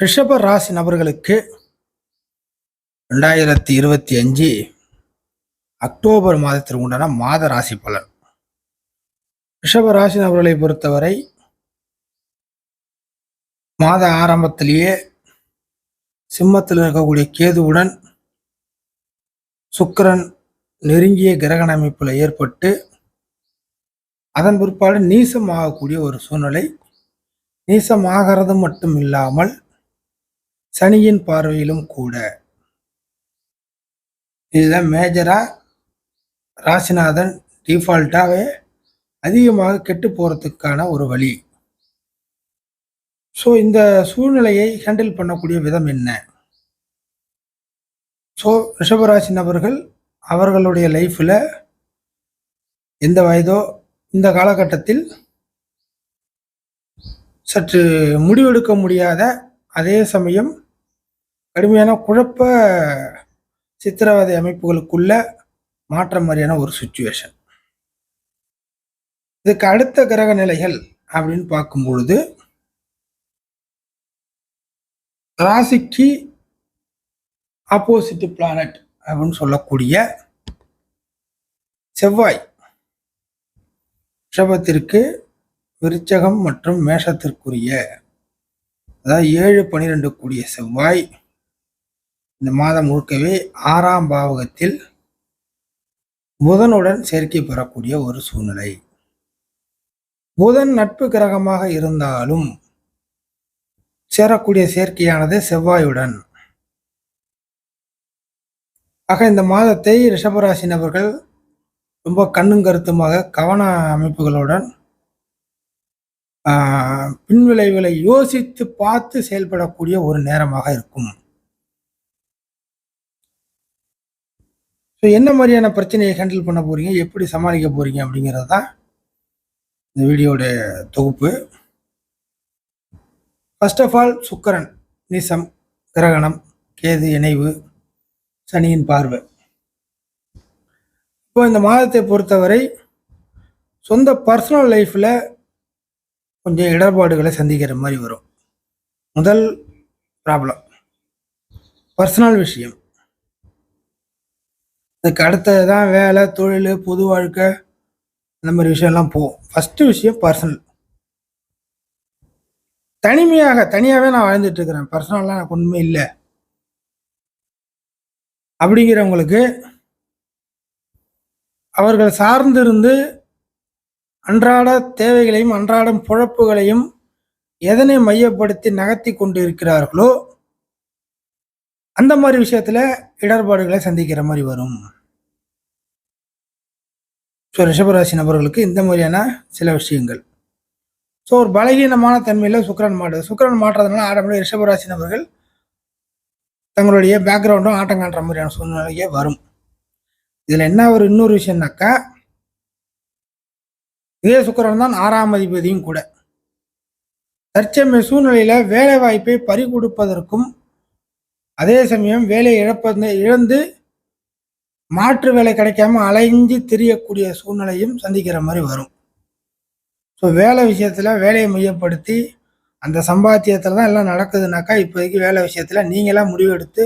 ரிஷப ராசி நபர்களுக்கு ரெண்டாயிரத்தி இருபத்தி அஞ்சு அக்டோபர் மாதத்திற்கு உண்டான மாத ராசி பலன். ரிஷப ராசி நபர்களை பொறுத்தவரை மாத ஆரம்பத்திலேயே சிம்மத்தில் இருக்கக்கூடிய கேதுவுடன் சுக்கரன் நெருங்கிய கிரகண அமைப்பில் ஏற்பட்டு அதன் பிற்பாடு நீசமாகக்கூடிய ஒரு சூழ்நிலை. நீசமாகிறது மட்டும் இல்லாமல் சனியின் பார்வையிலும் கூட. இதுதான் மேஜரா ராசிநாதன் டிஃபால்ட்டாகவே அதிகமாக கெட்டு போகிறதுக்கான ஒரு வழி. ஸோ இந்த சூழ்நிலையை ஹேண்டில் பண்ணக்கூடிய விதம் என்ன? ஸோ ரிஷபராசி நபர்கள் அவர்களுடைய லைஃப்பில் எந்த வயதோ இந்த காலகட்டத்தில் சற்று முடிவெடுக்க முடியாத அதே சமயம் கடுமையான குழப்ப சித்திரவதை அமைப்புகளுக்குள்ள மாற்ற மாதிரியான ஒரு சுச்சுவேஷன் இதுக்கு அடுத்த கிரக நிலைகள் அப்படின்னு பார்க்கும் பொழுது ராசிக்கு ஆப்போசிட் பிளானட் அப்படின்னு சொல்லக்கூடிய செவ்வாய் ரிஷபத்திற்கு விருச்சகம் மற்றும் மேஷத்திற்குரிய அதாவது ஏழு பனிரெண்டு கூடிய செவ்வாய் இந்த மாதம் முழுக்கவே ஆறாம் பாவகத்தில் புதனுடன் சேர்க்கை பெறக்கூடிய ஒரு சூழ்நிலை. புதன் நட்பு கிரகமாக இருந்தாலும் சேரக்கூடிய சேர்க்கையானது செவ்வாயுடன். ஆக இந்த மாதத்தை ரிஷபராசி நபர்கள் ரொம்ப கண்ணும் கருத்துமாக கவன அமைப்புகளுடன் பின்விளைவுகளை யோசித்து பார்த்து செயல்படக்கூடிய ஒரு நேரமாக இருக்கும். ஸோ என்ன மாதிரியான பிரச்சனையை ஹேண்டில் பண்ண போகிறீங்க எப்படி சமாளிக்க போகிறீங்க அப்படிங்கிறது தான் இந்த வீடியோட தொகுப்பு. ஃபர்ஸ்ட் ஆஃப் ஆல் சுக்கரன் நீசம் கிரகணம் கேது இணைவு சனியின் பார்வை. இப்போ இந்த மாதத்தை பொறுத்தவரை சொந்த பர்சனல் லைஃப்பில் கொஞ்சம் இடர்பாடுகளை சந்திக்கிற மாதிரி வரும். முதல் ப்ராப்ளம் பர்சனல் விஷயம். அதுக்கு அடுத்தது தான் வேலை தொழில் பொது வாழ்க்கை இந்த மாதிரி விஷயம்லாம் போகும். ஃபஸ்ட்டு விஷயம் பர்சனல் தனிமையாக தனியாகவே நான் வாழ்ந்துட்டு இருக்கிறேன். பர்சனலாக எனக்கு ஒன்றுமே இல்லை. அப்படிங்கிறவங்களுக்கு அவர்கள் சார்ந்திருந்து அன்றாட தேவைகளையும் அன்றாடம் பொழப்புகளையும் எதனை மையப்படுத்தி நகர்த்தி கொண்டு இருக்கிறார்களோ அந்த மாதிரி விஷயத்தில் இடர்பாடுகளை சந்திக்கிற மாதிரி வரும். ஸோ ரிஷபராசி நபர்களுக்கு இந்த மாதிரியான சில விஷயங்கள். ஸோ ஒரு பலகீனமான தன்மையில் சுக்கரன் மாட்டுது சுக்கரன் மாற்றுறதுனால ஆடம்பரம் ரிஷபராசி நபர்கள் தங்களுடைய பேக்ரவுண்டும் ஆட்டம் காட்டுற மாதிரியான சூழ்நிலையே வரும். இதில் என்ன ஒரு இன்னொரு விஷயம்னாக்கா இதே சுக்கரன் தான் ஆறாம் அதிபதியும் கூட. தற்சமய சூழ்நிலையில் வேலை வாய்ப்பை பறி கொடுப்பதற்கும் அதே சமயம் வேலையை இழப்பது இழந்து மாற்று வேலை கிடைக்காம அலைஞ்சு திரியக்கூடிய சூழ்நிலையும் சந்திக்கிற மாதிரி வரும். ஸோ வேலை விஷயத்தில் வேலையை மையப்படுத்தி அந்த சம்பாத்தியத்தில் தான் எல்லாம் நடக்குதுனாக்கா இப்போதைக்கு வேலை விஷயத்தில் நீங்களாம் முடிவெடுத்து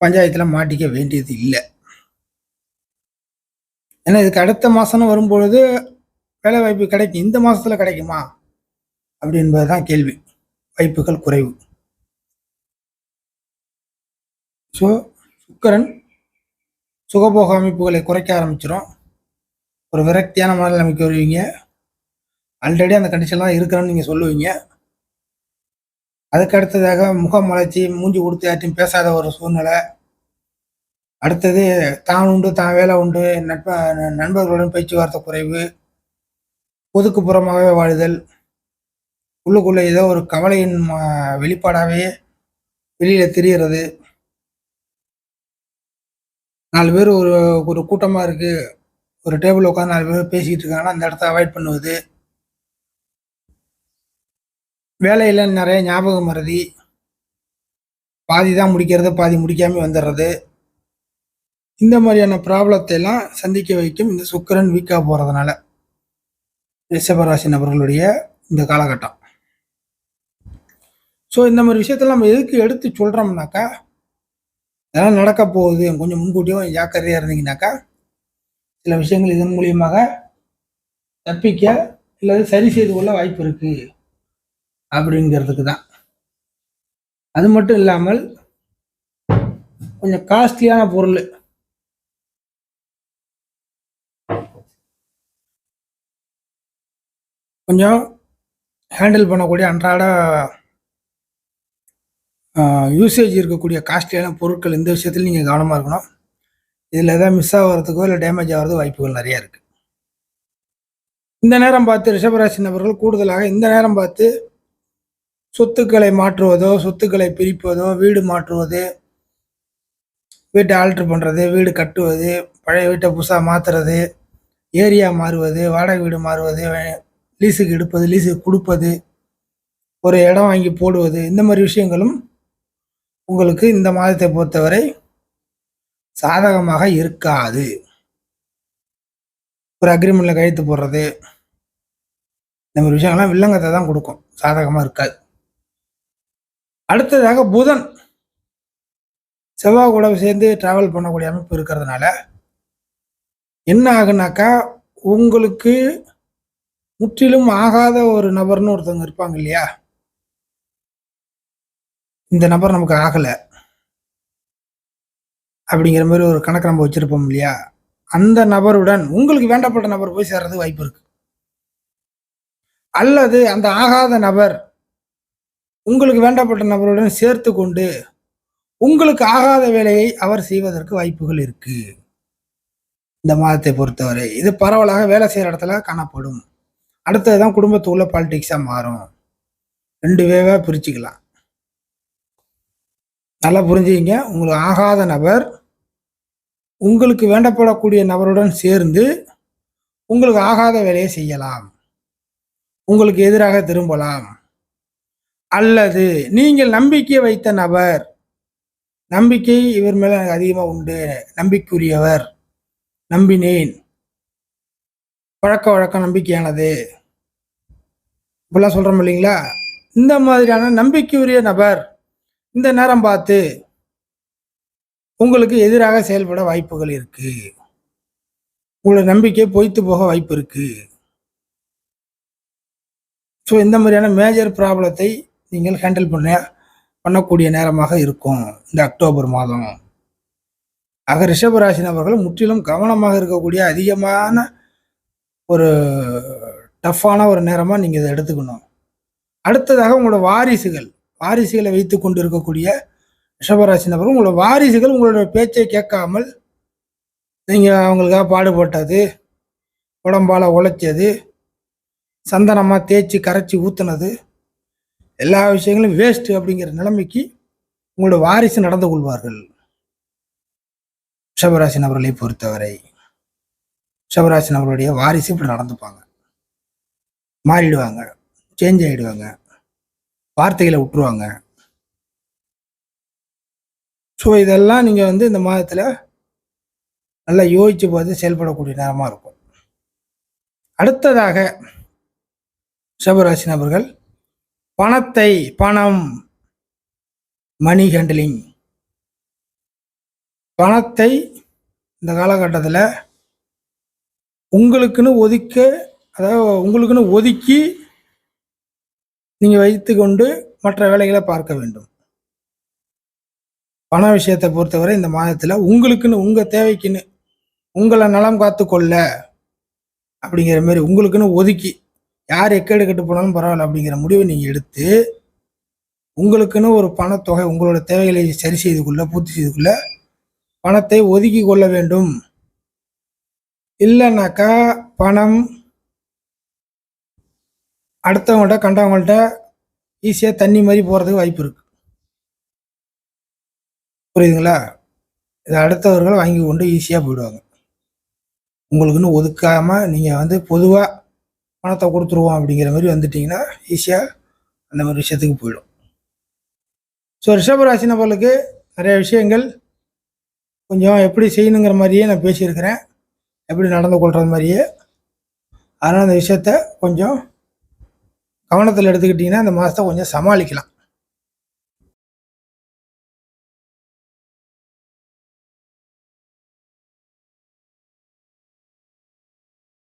பஞ்சாயத்தில் மாட்டிக்க வேண்டியது இல்லை. ஏன்னா இதுக்கு அடுத்த மாதம்னு வரும்பொழுது வேலை வாய்ப்பு கிடைக்கும். இந்த மாதத்துல கிடைக்குமா? அப்படி என்பதுதான் கேள்வி. வாய்ப்புகள் குறைவு. ஸோ சுக்கரன் சுகபோக அமைப்புகளை குறைக்க ஆரம்பிச்சிடும் ஒரு விரக்தியான மனநிலைமைக்கு வருவீங்க. ஆல்ரெடி அந்த கண்டிஷன்லாம் இருக்கிறேன்னு நீங்கள் சொல்லுவீங்க. அதுக்கு அடுத்ததாக முகம் மலர்ச்சி மூஞ்சி கொடுத்து யார்ட்டையும் பேசாத ஒரு சூழ்நிலை. அடுத்தது தான் உண்டு தான் வேலை உண்டு நட்ப நண்பர்களுடன் பேச்சுவார்த்தை குறைவு ஒதுக்கு புறமாகவே வாழுதல் உள்ளுக்குள்ளே ஏதோ ஒரு கவலையின் வெளிப்பாடாகவே வெளியில் தெரிகிறது நாலு பேர் ஒரு ஒரு கூட்டமாக இருக்குது ஒரு டேபிள் உட்காந்து நாலு பேர் பேசிக்கிட்டு இருக்காங்கன்னா அந்த இடத்த அவாய்ட் பண்ணுவது. வேலையில் நிறைய ஞாபகம் மறதி பாதி தான் முடிக்கிறது பாதி முடிக்காமல் வந்துடுறது. இந்த மாதிரியான ப்ராப்ளத்தை எல்லாம் சந்திக்க வைக்கும் இந்த சுக்கரன் வீக்காக போகிறதுனால ரிஷபராசி நபர்களுடைய இந்த காலகட்டம். ஸோ இந்த மாதிரி விஷயத்தெல்லாம் நம்ம எதுக்கு எடுத்து சொல்கிறோம்னாக்கா இதெல்லாம் நடக்க போகுது. கொஞ்சம் முன்கூட்டியே கொஞ்சம் ஜாக்கிரதையாக இருந்தீங்கன்னாக்கா சில விஷயங்கள் இதன் மூலியமாக தப்பிக்க இல்லது சரி செய்து கொள்ள வாய்ப்பு இருக்கு. அப்படிங்கிறதுக்கு தான். அது மட்டும் இல்லாமல் கொஞ்சம் காஸ்ட்லியான பொருள். கொஞ்சம் ஹேண்டில் பண்ணக்கூடிய அன்றாட யூசேஜ் இருக்கக்கூடிய காஸ்ட்லியான பொருட்கள் இந்த விஷயத்தில் நீங்கள் கவனமாக இருக்கணும். இதில் எதாவது மிஸ் ஆகிறதுக்கோ இல்லை டேமேஜ் ஆகிறதுக்கோ வாய்ப்புகள் நிறையா இருக்குது இந்த நேரம் பார்த்து ரிஷபராசி நபர்கள் கூடுதலாக இந்த நேரம் பார்த்து சொத்துக்களை மாற்றுவதோ சொத்துக்களை பிரிப்பதோ வீடு மாற்றுவது வீட்டை ஆல்ட்ரு பண்ணுறது வீடு கட்டுவது பழைய வீட்டை புதுசாக மாற்றுறது ஏரியா மாறுவது வாடகை வீடு மாறுவது லீஸுக்கு எடுப்பது லீஸுக்கு கொடுப்பது ஒரு இடம் வாங்கி போடுவது இந்த மாதிரி விஷயங்களும் உங்களுக்கு இந்த மாதத்தை பொறுத்தவரை சாதகமாக இருக்காது. ஒரு அக்ரிமெண்ட்ல கையெழுத்து போடுறது இந்த மாதிரி விஷயங்கள்லாம் வில்லங்கத்தை தான் கொடுக்கும். சாதகமாக இருக்காது. அடுத்ததாக புதன். செவ்வாய் கூட சேர்ந்து டிராவல் பண்ணக்கூடிய அமைப்பு இருக்கிறதுனால என்ன ஆகுனாக்கா உங்களுக்கு முற்றிலும் ஆகாத ஒரு நபர்னு ஒருத்தவங்க இருப்பாங்க இல்லையா? இந்த நபர் நமக்கு ஆகலை. அப்படிங்கிற மாதிரி ஒரு கணக்கு நம்ம வச்சுருப்போம் இல்லையா? அந்த நபருடன் உங்களுக்கு வேண்டப்பட்ட நபர் போய் சேர்றது வாய்ப்பு இருக்கு. அல்லது அந்த ஆகாத நபர் உங்களுக்கு வேண்டப்பட்ட நபருடன் சேர்த்து கொண்டு உங்களுக்கு ஆகாத வேலையை அவர் செய்வதற்கு வாய்ப்புகள் இருக்கு. இந்த மாதத்தை பொறுத்தவரை இது பரவலாக வேலை செய்கிற இடத்துல காணப்படும். அடுத்தது தான் குடும்பத்துக்குள்ள பாலிடிக்ஸாக மாறும். ரெண்டு வேவாக பிரிச்சுக்கலாம். நல்லா புரிஞ்சுக்கிங்க. உங்களுக்கு ஆகாத நபர் உங்களுக்கு வேண்டப்படக்கூடிய நபருடன் சேர்ந்து உங்களுக்கு ஆகாத வேலையை செய்யலாம். உங்களுக்கு எதிராக திரும்பலாம். அல்லது நீங்கள் நம்பிக்கை வைத்த நபர் நம்பிக்கை இவர் மேலே எனக்கு அதிகமாக உண்டு நம்பிக்கையுரியவர் நம்பினேன் பழக்க வழக்கம் நம்பிக்கையானது. இப்படிலாம் சொல்கிறோம் இல்லைங்களா? இந்த மாதிரியான நம்பிக்கையுரிய நபர் இந்த நேரம் பார்த்து உங்களுக்கு எதிராக செயல்பட வாய்ப்புகள் இருக்கு. உங்களோட நம்பிக்கை பொய்த்து போக வாய்ப்பு இருக்கு. ஸோ இந்த மாதிரியான மேஜர் ப்ராப்ளத்தை நீங்கள் ஹேண்டில் பண்ண பண்ணக்கூடிய நேரமாக இருக்கும். இந்த அக்டோபர் மாதம். ஆக ரிஷபராசி நபர்கள் முற்றிலும் கவனமாக இருக்கக்கூடிய அதிகமான ஒரு டஃப்பான ஒரு நேரமாக நீங்கள் இதை எடுத்துக்கணும். அடுத்ததாக உங்களோட வாரிசுகள். வாரிசுகளை வைத்து கொண்டு இருக்கக்கூடிய ரிஷபராசி நபர்கள் உங்களோட வாரிசுகள் உங்களோட பேச்சை கேட்காமல் நீங்கள் அவங்களுக்காக பாடுபட்டது உடம்பால் உழைச்சது சந்தனமாக தேய்ச்சி கரைச்சி ஊற்றுனது எல்லா விஷயங்களும் வேஸ்ட்டு அப்படிங்கிற நிலைமைக்கு உங்களோட வாரிசு நடந்து கொள்வார்கள். ரிஷபராசி நபர்களை பொறுத்தவரை ரிஷபராசி நபர்களுடைய வாரிசு இப்படி நடந்துப்பாங்க. மாறிடுவாங்க சேஞ்ச் ஆகிடுவாங்க வார்த்தைகளை விட்டுருவாங்க. ஸோ இதெல்லாம் நீங்கள் வந்து இந்த மாதத்தில் நல்லா யோசித்து பார்த்து செயல்படக்கூடிய நேரமாக இருக்கும். அடுத்ததாக ரிஷபராசி நபர்கள் பணத்தை பணம் மணி ஹேண்டலிங் பணத்தை இந்த காலகட்டத்தில் உங்களுக்குன்னு ஒதுக்க அதாவது உங்களுக்குன்னு ஒதுக்கி நீங்கள் வைத்து கொண்டு மற்ற வேலைகளை பார்க்க வேண்டும். பண விஷயத்தை பொறுத்தவரை இந்த மாதத்தில் உங்களுக்குன்னு உங்கள் தேவைக்குன்னு உங்களை நலம் காத்து கொள்ள அப்படிங்கிற மாதிரி உங்களுக்குன்னு ஒதுக்கி யார் எக்கேடு கெட்டு போனாலும் பரவாயில்ல அப்படிங்கிற முடிவை நீங்கள் எடுத்து உங்களுக்குன்னு ஒரு பணத்தொகை உங்களோட தேவைகளை சரி செய்து கொள்ள பூர்த்தி செய்து கொள்ள பணத்தை ஒதுக்கி கொள்ள வேண்டும். இல்லைனாக்கா பணம் அடுத்தவங்கள்ட்ட கண்டவங்கள்ட்ட ஈஸியாக தண்ணி மாதிரி போகிறதுக்கு வாய்ப்பு இருக்குது புரியுதுங்களா? இதை அடுத்தவர்கள் வாங்கி கொண்டு ஈஸியாக போயிடுவாங்க. உங்களுக்குன்னு ஒதுக்காமல் நீங்கள் வந்து பொதுவாக பணத்தை கொடுத்துருவோம் அப்படிங்கிற மாதிரி வந்துட்டிங்கன்னா ஈஸியாக அந்த மாதிரி விஷயத்துக்கு போயிடும். ஸோ ரிஷபராசி நபர்களுக்கு நிறைய விஷயங்கள் கொஞ்சம் எப்படி செய்யணுங்கிற மாதிரியே நான் பேசியிருக்கிறேன். எப்படி நடந்து கொள்கிறது மாதிரியே. அதனால் அந்த விஷயத்த கொஞ்சம் கவனத்தில் எடுத்துக்கிட்டிங்கன்னா அந்த மாதத்தை கொஞ்சம் சமாளிக்கலாம்.